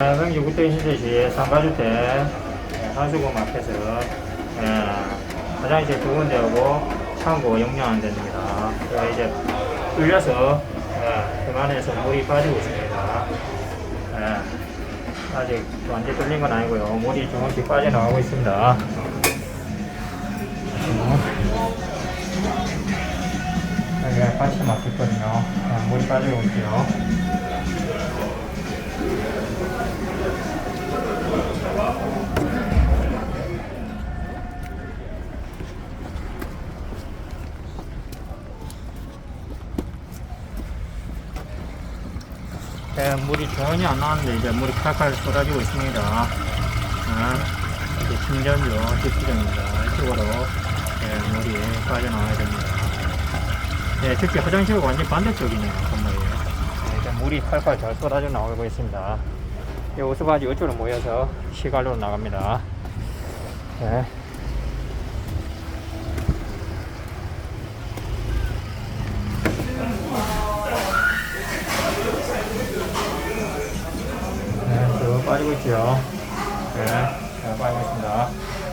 경기 구태 신세시 상가주택 예, 하수구 앞에서 예, 화장실 두 군데하고 창고 용량한 데입니다. 제가 이제 뚫려서 예, 그만해서 물이 빠지고 있습니다. 예, 아직 완전 뚫린 건 아니고요. 물이 조금씩 빠져나가고 있습니다. 여기가 막혔거든요. 예, 물이 빠지고 있고요. 네, 물이 전혀 안 나왔는데 이제 물이 칼칼 쏟아지고 있습니다. 아, 이제 침전조 집수정입니다. 이쪽으로 네, 물이 빠져나와야 됩니다. 네, 특히 화장실과 완전 반대쪽이네요. 건물이. 네, 이제 물이 칼칼 잘 쏟아져 나오고 있습니다. 이 오스바지 이쪽으로 모여서 시갈로 나갑니다. 네. 네, 쭉 빠지고 있죠. 네, 잘 빠지고 있습니다.